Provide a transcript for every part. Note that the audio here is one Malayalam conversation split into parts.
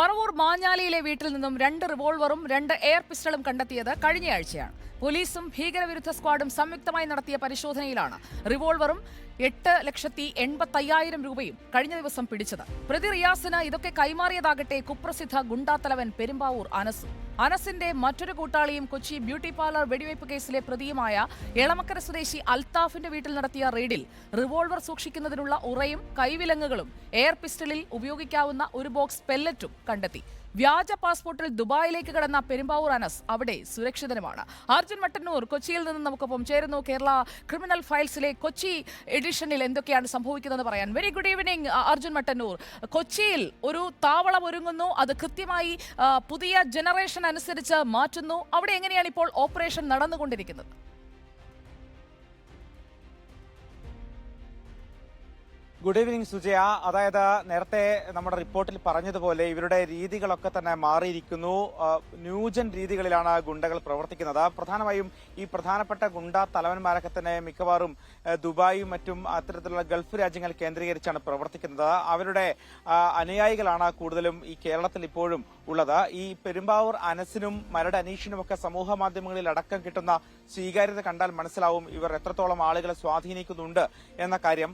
പറവൂർ മാഞ്ഞാലിയിലെ വീട്ടിൽ നിന്നും രണ്ട് റിവോൾവറും രണ്ട് എയർ പിസ്റ്റളും കണ്ടെത്തിയത് കഴിഞ്ഞയാഴ്ചയാണ്. പോലീസും ഭീകരവിരുദ്ധ സ്ക്വാഡും സംയുക്തമായി നടത്തിയ പരിശോധനയിലാണ് റിവോൾവറും എട്ട് ലക്ഷത്തി എൺപത്തയ്യായിരം രൂപയും കഴിഞ്ഞ ദിവസം പിടിച്ചത്. പ്രതി റിയാസിന് ഇതൊക്കെ കൈമാറിയതാകട്ടെ കുപ്രസിദ്ധ ഗുണ്ടാത്തലവൻ പെരുമ്പാവൂർ അനസ്. അനസിന്റെ മറ്റൊരു കൂട്ടാളിയും കൊച്ചി ബ്യൂട്ടി പാർലർ വെടിവയ്പ് കേസിലെ പ്രതിയുമായ എളമക്കര സ്വദേശി അൽത്താഫിന്റെ വീട്ടിൽ നടത്തിയ റെയ്ഡിൽ റിവോൾവർ സൂക്ഷിക്കുന്നതിനുള്ള ഉറയും കൈവിലങ്ങുകളും എയർ പിസ്റ്റളിൽ ഉപയോഗിക്കാവുന്ന ഒരു ബോക്സ് പെല്ലറ്റും കണ്ടെത്തി. വ്യാജ പാസ്പോർട്ടിൽ ദുബായിലേക്ക് കടന്ന പെരുമ്പാവൂർ അനസ് അവിടെ സുരക്ഷിതനുമാണ്. അർജുൻ മട്ടന്നൂർ കൊച്ചിയിൽ നിന്ന് നമുക്കൊപ്പം ചേരുന്നു കേരള ക്രിമിനൽ ഫയൽസിലെ കൊച്ചി എഡിഷനിൽ എന്തൊക്കെയാണ് സംഭവിക്കുന്നത് പറയാൻ. Very good evening Arjun Mattannur. കൊച്ചിയിൽ ഒരു താവളം ഒരുങ്ങുന്നു. അത് കൃത്യമായി പുതിയ ജനറേഷൻ അനുസരിച്ച് മാറ്റുന്നു. അവിടെ എങ്ങനെയാണ് ഇപ്പോൾ ഓപ്പറേഷൻ നടന്നുകൊണ്ടിരിക്കുന്നത്? Good evening Sujaya. അതായത് നേരത്തെ നമ്മുടെ റിപ്പോർട്ടിൽ പറഞ്ഞതുപോലെ ഇവരുടെ രീതികളൊക്കെ തന്നെ മാറിയിരിക്കുന്നു. ന്യൂജൻ രീതികളിലാണ് ഗുണ്ടകൾ പ്രവർത്തിക്കുന്നത്. പ്രധാനമായും ഈ പ്രധാനപ്പെട്ട ഗുണ്ട തലവന്മാരൊക്കെ തന്നെ മിക്കവാറും ദുബായും മറ്റും അത്തരത്തിലുള്ള ഗൾഫ് രാജ്യങ്ങൾ കേന്ദ്രീകരിച്ചാണ് പ്രവർത്തിക്കുന്നത്. അവരുടെ അനുയായികളാണ് കൂടുതലും ഈ കേരളത്തിൽ ഇപ്പോഴും ഉള്ളത്. ഈ പെരുമ്പാവൂർ അനസിനും മരട് അനീഷിനും ഒക്കെ സമൂഹ മാധ്യമങ്ങളിൽ അടക്കം കിട്ടുന്ന സ്വീകാര്യത കണ്ടാൽ മനസ്സിലാവും ഇവർ എത്രത്തോളം ആളുകളെ സ്വാധീനിക്കുന്നുണ്ട് എന്ന കാര്യം.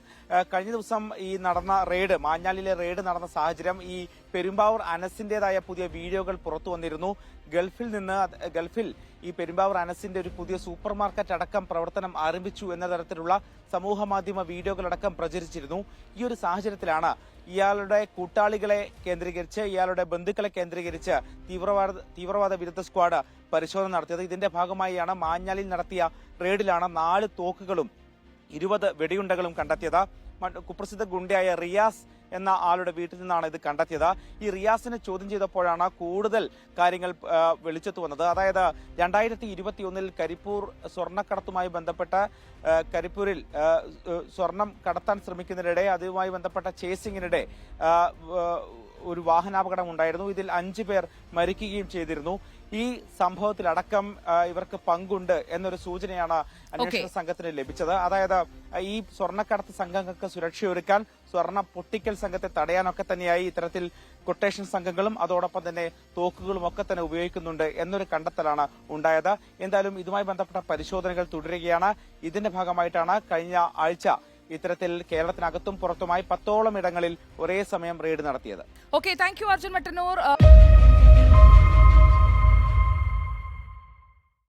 കഴിഞ്ഞ ദിവസം ഈ നടന്ന റെയ്ഡ് മാഞ്ഞാലിലെ റെയ്ഡ് നടന്ന സാഹചര്യം ഈ പെരുമ്പാവൂർ അനസിന്റേതായ പുതിയ വീഡിയോകൾ പുറത്തു വന്നിരുന്നു. ഗൾഫിൽ നിന്ന് ഗൾഫിൽ ഈ പെരുമ്പാവൂർ അനസിന്റെ ഒരു പുതിയ സൂപ്പർ മാർക്കറ്റ് അടക്കം പ്രവർത്തനം ആരംഭിച്ചു എന്ന തരത്തിലുള്ള സമൂഹ മാധ്യമ വീഡിയോകളടക്കം പ്രചരിച്ചിരുന്നു. ഈ ഒരു സാഹചര്യത്തിലാണ് ഇയാളുടെ കൂട്ടാളികളെ കേന്ദ്രീകരിച്ച് ഇയാളുടെ ബന്ധുക്കളെ കേന്ദ്രീകരിച്ച് തീവ്രവാദ തീവ്രവാദ വിരുദ്ധ സ്ക്വാഡ് പരിശോധന നടത്തിയത്. ഇതിന്റെ ഭാഗമായാണ് മാഞ്ഞാലിൽ നടത്തിയ റെയ്ഡിലാണ് നാല് തോക്കുകളും ഇരുപത് വെടിയുണ്ടകളും കണ്ടെത്തിയത്. കുപ്രസിദ്ധ ഗുണ്ടയായ റിയാസ് എന്ന ആളുടെ വീട്ടിൽ നിന്നാണ് ഇത് കണ്ടെത്തിയത്. ഈ റിയാസിനെ ചോദ്യം ചെയ്തപ്പോഴാണ് കൂടുതൽ കാര്യങ്ങൾ വെളിച്ചത്ത് വന്നത്. അതായത് രണ്ടായിരത്തി ഇരുപത്തി ഒന്നിൽ കരിപ്പൂർ സ്വർണക്കടത്തുമായി ബന്ധപ്പെട്ട കരിപ്പൂരിൽ സ്വർണം കടത്താൻ ശ്രമിക്കുന്നതിനിടെ അതുമായി ബന്ധപ്പെട്ട ചേസിങ്ങിനിടെ ഒരു വാഹനാപകടം ഉണ്ടായിരുന്നു. ഇതിൽ അഞ്ചു പേർ മരിക്കുകയും ചെയ്തിരുന്നു. ഈ സംഭവത്തിലടക്കം ഇവർക്ക് പങ്കുണ്ട് എന്നൊരു സൂചനയാണ് അന്വേഷണ സംഘത്തിന് ലഭിച്ചത്. അതായത് ഈ സ്വർണക്കടത്ത് സംഘങ്ങൾക്ക് സുരക്ഷയൊരുക്കാൻ സ്വർണ പൊട്ടിക്കൽ സംഘത്തെ തടയാനൊക്കെ തന്നെയായി ഇത്തരത്തിൽ കൊട്ടേഷൻ സംഘങ്ങളും അതോടൊപ്പം തന്നെ തോക്കുകളും ഒക്കെ തന്നെ ഉപയോഗിക്കുന്നുണ്ട് എന്നൊരു കണ്ടെത്തലാണ് ഉണ്ടായത്. എന്തായാലും ഇതുമായി ബന്ധപ്പെട്ട പരിശോധനകൾ തുടരുകയാണ്. ഇതിന്റെ ഭാഗമായിട്ടാണ് കഴിഞ്ഞ ആഴ്ച ഇത്തരത്തിൽ കേരളത്തിനകത്തും പുറത്തുമായി പത്തോളം ഇടങ്ങളിൽ ഒരേ സമയം റെയ്ഡ് നടത്തിയത്. Okay thank you Arjun Mattannur.